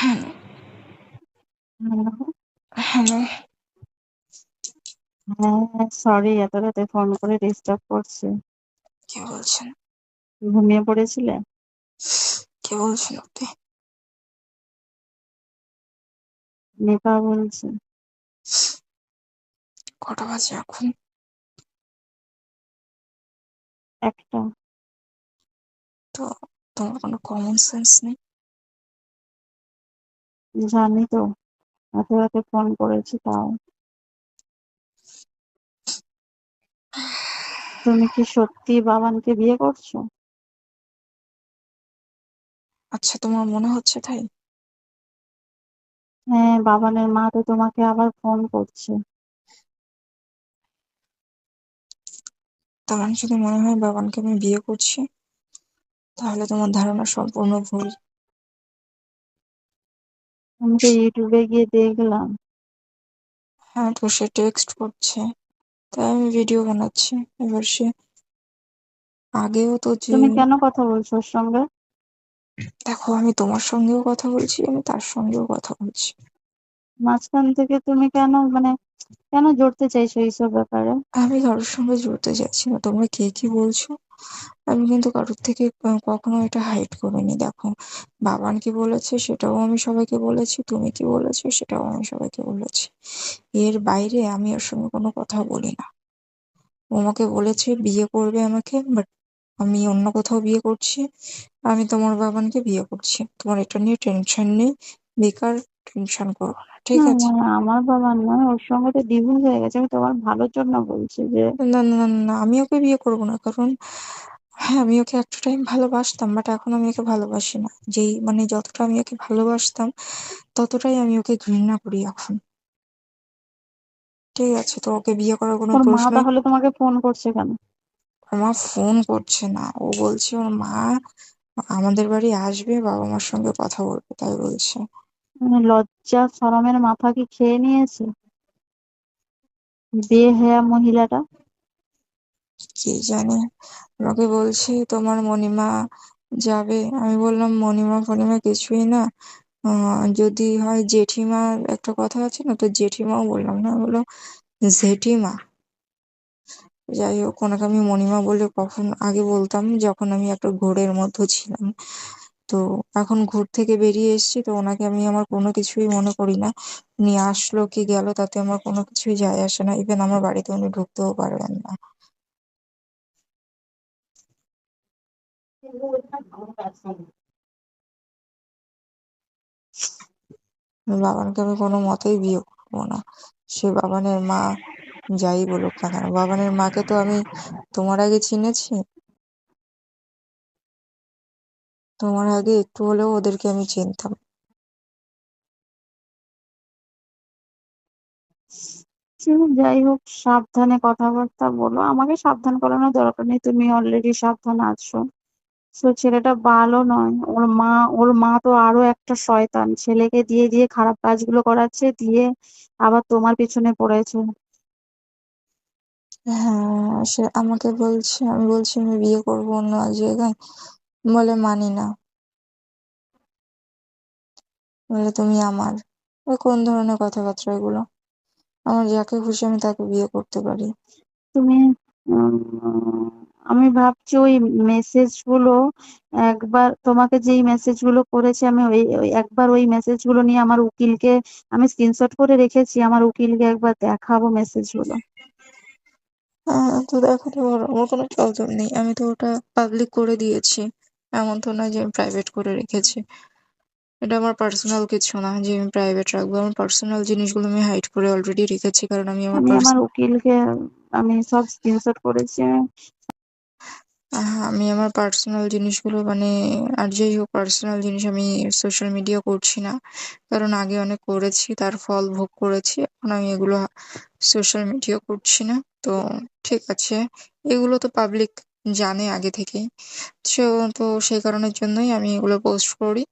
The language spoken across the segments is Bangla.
Hello, hello. হ্যাঁ, সরি এত রাতে ফোন করে ডিস্টার্ব করছি। কে বলছেন? ঘুমিয়ে পড়েছিলে? কে বলছেন আপনি? নিপা বলছি। কটা বাজে এখন? একটা। তো তোমার কোনো কমন সেন্স নেই? জানি তো। এত রাতে ফোন করেছি তাও। তুমি কি সত্যি বাবানকে বিয়ে করছ? আচ্ছা তোমার মনে হচ্ছে তাই? হ্যাঁ, বাবানের মা তো তোমাকে আবার ফোন করছে। তোমার যদি মনে হয় বাবানকে আমি বিয়ে করছি তাহলে তোমার ধারণা সম্পূর্ণ ভুল। আমি তো ইউটিউবে গিয়ে দেখলাম। হ্যাঁ তো সে টেক্সট করছে তাই আমি ভিডিও বানাচ্ছি এবার সে আগেও তো যে তুমি কেন কথা বলছো ওর সঙ্গে? দেখো আমি তোমার সঙ্গেও কথা বলছি আমি তার সঙ্গেও কথা বলছি মাঝখান থেকে তুমি কেন মানে কেন জড়তে চাইছো এইসব ব্যাপারে? আমি কারোর সঙ্গে জড়তে চাইছি না। তোমরা কে কি বলছো? আমি কিন্তু কারোর থেকে কখনো এটা হাইড করিনি, দেখো। বাবান কি বলেছে সেটাও আমি সবাইকে বলেছি, তুমি কি বলেছ সেটাও আমি সবাইকে বলেছি। এর বাইরে আমি ওর সঙ্গে কোনো কথা বলি না। আমাকে বলেছে, বিয়ে করবে আমাকে বাট আমি অন্য কোথাও বিয়ে করছি। আমি তোমার বাবানকে বিয়ে করছি। তোমার এটা নিয়ে টেনশন নেই। বেকার টেনশন করো না ঠিক না আছে? মানে আমার বাবা নয় ওর সঙ্গে তো ডিভোর্স হয়ে গেছে আমি তোমার ভালোর জন্য বলছি যে না না না না আমি ওকে বিয়ে করব না কারণ হ্যাঁ আমি ওকে একটা টাইম ভালোবাসতাম বাট এখন আমি ওকে ভালোবাসি না। যেই মানে যতটা আমি ওকে ভালোবাসতাম ততটাই আমি ওকে ঘৃণা করি এখন। ঠিক আছে তো ওকে বিয়ে করার কোনো ওর মা প্রশ্ন তাহলে তোমাকে ফোন করছে কেন? মা ফোন করছে না ও বলছে ওর মা আমাদের বাড়ি আসবে বাবা মার সঙ্গে কথা বলবে তাই বলছে। লজ্জা শরমের মাথা কি খেয়ে নিয়েছে? বেহায়া মহিলাটা? কি জানি? আমাকে বলছে, তোমার মণিমা যাবে? আমি বললাম, মণিমা ফণিমা কিছুই না। যদি হয় জেঠিমা একটা কথা আছে না, তো জেঠিমাও বললাম না। বলল, জেঠিমা? যাই হোক, ওনাকে আমি মণিমা বলে কখন আগে বলতাম, যখন আমি একটা ঘোরের মধ্যে ছিলাম। তো এখন ঘুর থেকে বেরিয়ে এসেছি, তো ওনাকে আমি আমার কোনো কিছুই মনে করি না। উনি আসলো, কি গেল, তাতে আমার কোনো কিছুই যায় আসে না। ইভেন আমার বাড়িতে উনি ঢুকতেও পারবেন না। বাবানকে আমি কোনো মতেই বিয়ে করব না। সে বাবানের মা যাই বলুক না কেন, বাবানের মাকে তো আমি তোমার আগে চিনেছি। তোমার আগে একটু হলেও ওদেরকে আমি চিনতাম। সে যাই হোক সাবধানে কথাবার্তা বলো। আমাকে সাবধান করানোর দরকার নেই তুমি অলরেডি সাবধান আছো। তো ছেলেটা ভালো নয় ওর মা ওর মা তো আরও একটা শয়তান। ছেলেকে দিয়ে দিয়ে খারাপ কাজগুলো করাচ্ছে দিয়ে আবার তোমার পিছনে পড়েছে। হ্যাঁ সে আমাকে বলছে আমি বলছি আমি বিয়ে করব অন্য জায়গায়। বলে মানি না। বলে তুমি আমার। ওই কোন ধরনের কথাবার্তা এগুলো? আমার যাকে খুশি আমি তাকে বিয়ে করতে পারি। তুমি আমি ভাবছি ওই মেসেজগুলো একবার তোমাকে যেই মেসেজগুলো করেছে আমি ওই একবার ওই মেসেজগুলো নিয়ে আমার উকিলকে আমি স্ক্রিনশট করে রেখেছি আমার উকিলকে একবার দেখাবো মেসেজগুলো হ্যাঁ তো দেখাতে পারো আমার কোনো প্রবলেম নেই। আমি তো ওটা পাবলিক করে দিয়েছি। এমন তো নয় যে আমি প্রাইভেট করে রেখেছি। এটা আমার পার্সোনাল কিছু না যে আমি প্রাইভেট রাখব। আমার পার্সোনাল জিনিসগুলো আমি হাইড করে অলরেডি রেখেছি কারণ আমি আমার আমি আমার উকিলকে আমি সব স্ক্রিনশট করেছি। আমি আমার পার্সোনাল জিনিসগুলো মানে আর যাই হোক পার্সোনাল জিনিস আমি সোশ্যাল মিডিয়া করছি না। কারণ আগে অনেক করেছি তার ফল ভোগ করেছি। এখন আমি এগুলো সোশ্যাল মিডিয়া করছি না। তো ঠিক আছে এগুলো তো পাবলিক জানে আগে থেকেই। সে, তো সেই কারণের জন্যই আমি এগুলো পোস্ট করি।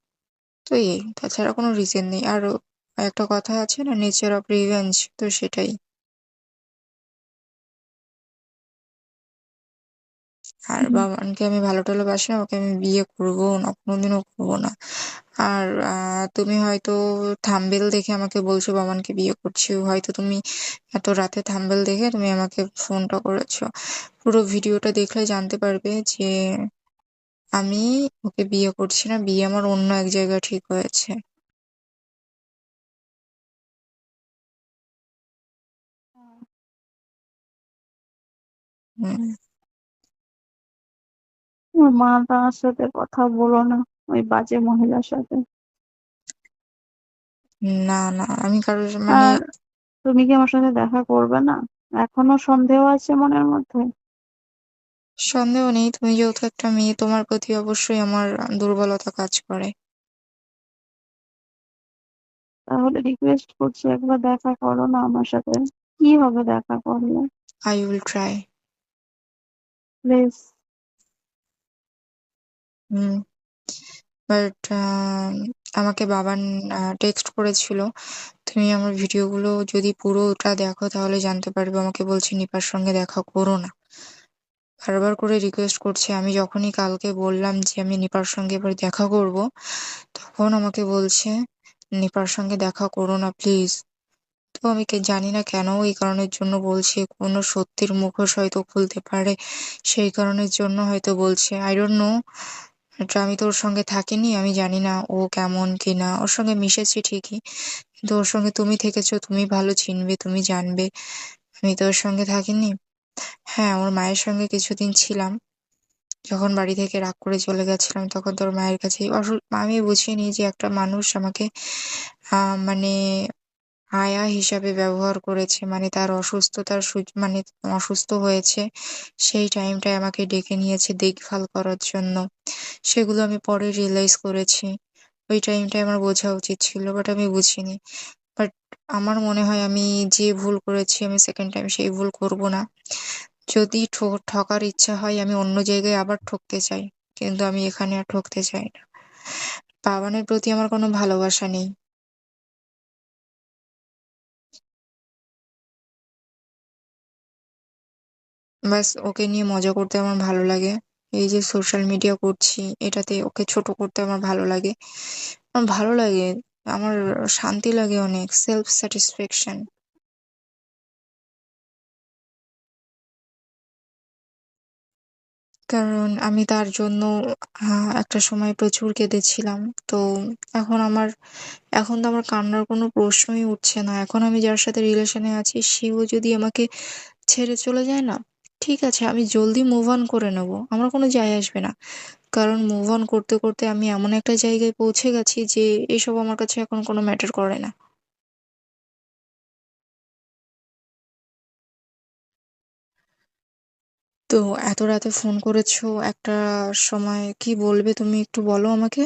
তো এই, তাছাড়া কোনো রিজন নেই। আর একটা কথা আছে না নেচার অফ রিভেঞ্জ তো সেটাই। আর হুম, বাবানকে আমি ভালো টালো বাসি না ওকে আমি বিয়ে করব না কোনোদিনও করব না। আর তুমি হয়তো থাম্বনেল দেখে আমাকে বলছো বাবানকে বিয়ে করছি হয়তো তুমি এত রাতে থাম্বনেল দেখে তুমি আমাকে ফোনটা করেছ। পুরো ভিডিওটা দেখলে জানতে পারবে যে আমি ওকে বিয়ে করছি না বিয়ে আমার অন্য এক জায়গায় ঠিক হয়েছে। হুম। মা তার সাথে কথা বলো না ওই বাজে মহিলার সাথে। না না আমি কারোর মানে আর তুমি কি আমার সাথে দেখা করবে না? এখনও সন্দেহ আছে মনের মধ্যে? সন্দেহ নেই তুমি যেহেতু একটা মেয়ে তোমার প্রতি অবশ্যই আমার দুর্বলতা কাজ করে। তাহলে রিকোয়েস্ট করছি একবার দেখা করো না আমার সাথে। কি হবে দেখা করলে? I will try please hmm. But আমাকে বাবান টেক্সট করেছিল, তুমি আমার ভিডিওগুলো যদি পুরোটা দেখো, তাহলে জানতে পারবে আমাকে বলছে, নিপার সঙ্গে দেখা করো না। বারবার করে রিকোয়েস্ট করছে। আমি যখনই কালকে বললাম যে, আমি নিপার সঙ্গে এবার দেখা করব, তখন আমাকে বলছে, নিপার সঙ্গে দেখা করো না প্লিজ তো আমি কে, জানি না কেন এই কারণের জন্য বলছে, কোনো সত্যির মুখোশ হয়তো খুলতে পারে, সেই কারণের জন্য হয়তো বলছে। আই ডোন্ট নো আমি তো ওর সঙ্গে থাকিনি, আমি জানি না ও কেমন কি না ওর সঙ্গে মিশেছি ঠিকই, কিন্তু ওর সঙ্গে তুমি থেকেছো, তুমি ভালো চিনবে, তুমি জানবে। আমি তো ওর সঙ্গে থাকিনি। হ্যাঁ ওর মায়ের সঙ্গে কিছুদিন ছিলাম। যখন বাড়ি থেকে রাগ করে চলে গেছিলাম, তখন তোর মায়ের কাছে আমি বুঝিনি যে একটা মানুষ আমাকে মানে আয়া হিসাবে ব্যবহার করেছে মানে তার অসুস্থতার মানে অসুস্থ হয়েছে, সেই টাইমটায় আমাকে ডেকে নিয়েছে দেখভাল করার জন্য। সেগুলো আমি পরে রিয়েলাইজ করেছি। ওই টাইমটায় আমার বোঝা উচিত ছিল বাট আমি বুঝিনি। বাট আমার মনে হয় আমি যে ভুল করেছি, আমি সেকেন্ড টাইম সেই ভুল করব না। যদি ঠকার ইচ্ছা হয়, আমি অন্য জায়গায় আবার ঠকতে চাই, কিন্তু আমি এখানে আর ঠকতে চাই না। বাবানের প্রতি আমার কোনো ভালোবাসা নেই। ব্যাস, ওকে নিয়ে মজা করতে আমার ভালো লাগে। এই যে সোশ্যাল মিডিয়া করছি, এটাতে ওকে ছোট করতে আমার ভালো লাগে। আমার ভালো লাগে, আমার শান্তি লাগে অনেক সেলফ স্যাটিসফ্যাকশন কারণ আমি তার জন্য একটা সময় প্রচুর কেঁদেছিলাম। তো এখন আমার, এখন তো আমার কান্নার কোনো প্রশ্নই উঠছে না। এখন আমি যার সাথে রিলেশনে আছি, সেও যদি আমাকে ছেড়ে চলে যায় না ঠিক আছে আমি জলদি মুভ অন করে নেব। আমার কোনো যায় আসবে না। কারণ মুভ অন করতে করতে আমি এমন একটা জায়গায় পৌঁছে গেছি যে এসব আমার কাছে এখন কোনো ম্যাটার করে না। তো এত রাতে ফোন করেছ একটা সময় কি বলবে তুমি একটু বলো আমাকে?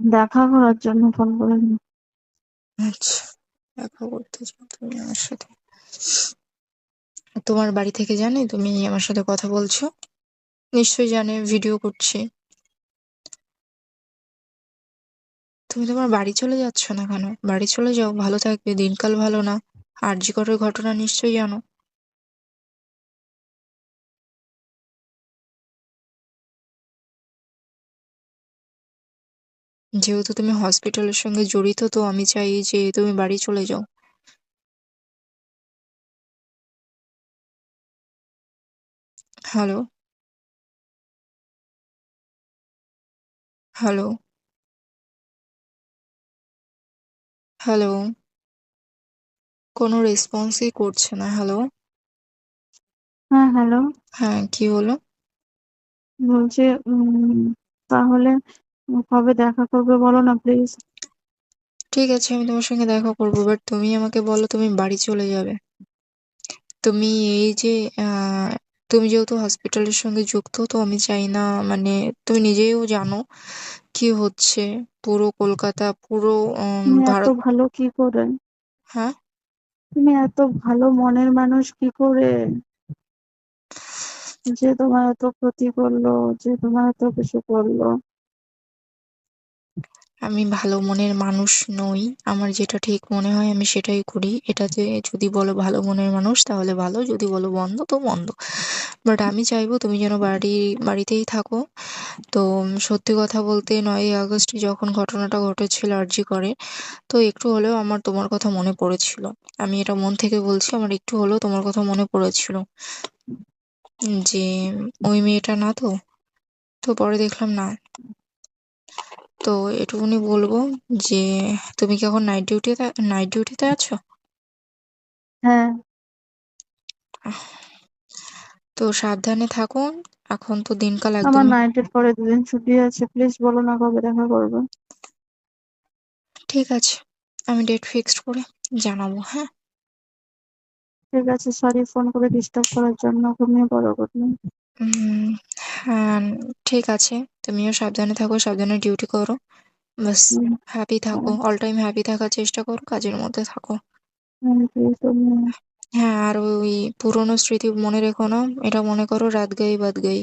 দেখা করার জন্য ফোন করেছি। আচ্ছা দেখা করতে চাও তুমি আমার সাথে। তোমার বাড়ি থেকে জানে, তুমি আমার সাথে কথা বলছো। নিশ্চয়ই জানে ভিডিও করছি। তুমি তোমার বাড়ি চলে যাচ্ছ না কেন? বাড়ি চলে যাও, ভালো থাকবে, দিনকাল ভালো না। আরজি করের ঘটনা নিশ্চয়ই জানো। যেহেতু তুমি হসপিটালের সঙ্গে জড়িত, তো আমি চাই যে তুমি বাড়ি চলে যাও। হ্যালো। হ্যালো। হ্যালো। কোনো রেসপন্সই করছে না হ্যালো। হ্যাঁ হ্যালো। হ্যাঁ কি হলো? বলছে উম তাহলে কবে দেখা করবে বলো না প্লিজ ঠিক আছে আমি তোমার সঙ্গে দেখা করব বাট তুমি আমাকে বলো তুমি বাড়ি চলে যাবে। তুমি এই যে তুমি যেহেতু হসপিটালের সঙ্গে যুক্ত তো আমি চাই না মানে তুমি নিজেও জানো কি হচ্ছে। পুরো কলকাতা পুরো উম, তুমি এত ভারত ভালো কি করে? হ্যাঁ? তুমি এত ভালো মনের মানুষ কি করে? যে তোমার এত ক্ষতি করল যে তোমার এত কিছু করল। আমি ভালো মনের মানুষ নই। আমার যেটা ঠিক মনে হয়, আমি সেটাই করি। এটাতে যদি বলো ভালো মনের মানুষ, তাহলে ভালো। যদি বলো বন্ধ, তো বন্ধ। বাট আমি চাইব তুমি যেন বাড়ি, বাড়িতেই থাকো। তো সত্যি কথা বলতে নয়ই আগস্টে যখন ঘটনাটা ঘটেছিল আরজি করে, তো একটু হলেও আমার তোমার কথা মনে পড়েছিল। আমি এটা মন থেকে বলছি, আমার একটু হলেও তোমার কথা মনে পড়েছিল। যে ওই মেয়েটা না তো? তো পরে দেখলাম না। তো এটুকুনি বলব যে তুমি কি এখন নাইট ডিউটিতে নাইট ডিউটিতে আছো? হ্যাঁ। তো সাবধানে থাকো এখন তো দিনকাল আমার একদম নাইটের পরে দুদিন ছুটি আছে প্লিজ বলো না কবে দেখা করবে। ঠিক আছে আমি ডেট ফিক্সড করে জানাব হ্যাঁ? ঠিক আছে সরি ফোন করে ডিস্টার্ব করার জন্য ঘুমিয়ে পড়ো গুড নাইট হ্যাঁ ঠিক আছে। তুমিও সাবধানে থাকো সাবধানে ডিউটি করো। বাস হ্যাপি থাকো অল টাইম হ্যাপি থাকার চেষ্টা করো কাজের মধ্যে থাকো। হ্যাঁ আর ওই পুরোনো স্মৃতি মনে রেখো না এটা মনে করো রাত গাই বাদ গাই।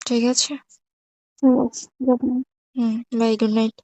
ঠিক আছে? ঠিক আছে হুম বাই গুড নাইট